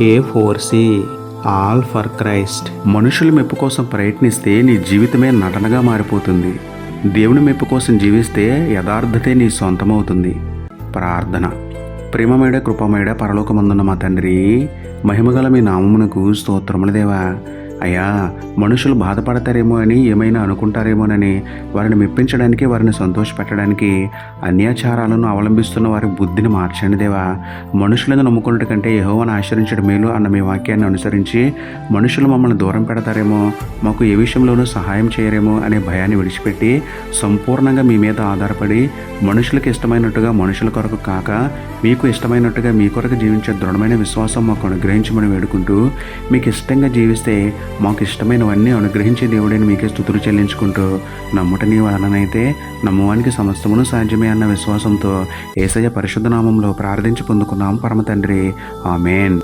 A four C all for Christ మనుషుల మెప్పు కోసం ప్రయత్నిస్తే నీ జీవితమే నటనగా మారిపోతుంది. దేవుని మెప్పు కోసం జీవిస్తే యథార్థతే నీ సొంతమవుతుంది. ప్రార్థన. ప్రేమమేడ కృపమేడ పరలోకమందున్న మా తండ్రి మహిమగల మీ నామమునకు స్తోత్రముల దేవా. అయ్యా మనుషులు బాధపడతారేమో అని ఏమైనా అనుకుంటారేమోనని వారిని మెప్పించడానికి వారిని సంతోషపెట్టడానికి అన్యాచారాలను అవలంబిస్తున్న వారి బుద్ధిని మార్చండి దేవా. మనుషులను నమ్ముకున్నట్టు కంటే యహోవను ఆచరించడం మేలు అన్న మీ వాక్యాన్ని అనుసరించి మనుషులు మమ్మల్ని దూరం పెడతారేమో మాకు ఏ విషయంలోనూ సహాయం చేయరేమో అనే భయాన్ని విడిచిపెట్టి సంపూర్ణంగా మీ మీద ఆధారపడి మనుషులకు ఇష్టమైనట్టుగా మనుషుల కొరకు కాక మీకు ఇష్టమైనట్టుగా మీ కొరకు జీవించే దృఢమైన విశ్వాసం మాకు అనుగ్రహించమని వేడుకుంటూ మీకు ఇష్టంగా జీవిస్తే మాకు ఇష్టమైనవన్నీ అనుగ్రహించే దేవుడని మీకే స్థుతులు చెల్లించుకుంటూ నమ్ముట నీ వలనైతే నమ్మువానికి సమస్తమును సాధ్యమే అన్న విశ్వాసంతో ఏసయ్య పరిశుద్ధ నామంలో ప్రార్థించి పొందుకున్నాం పరమ తండ్రి ఆమెన్.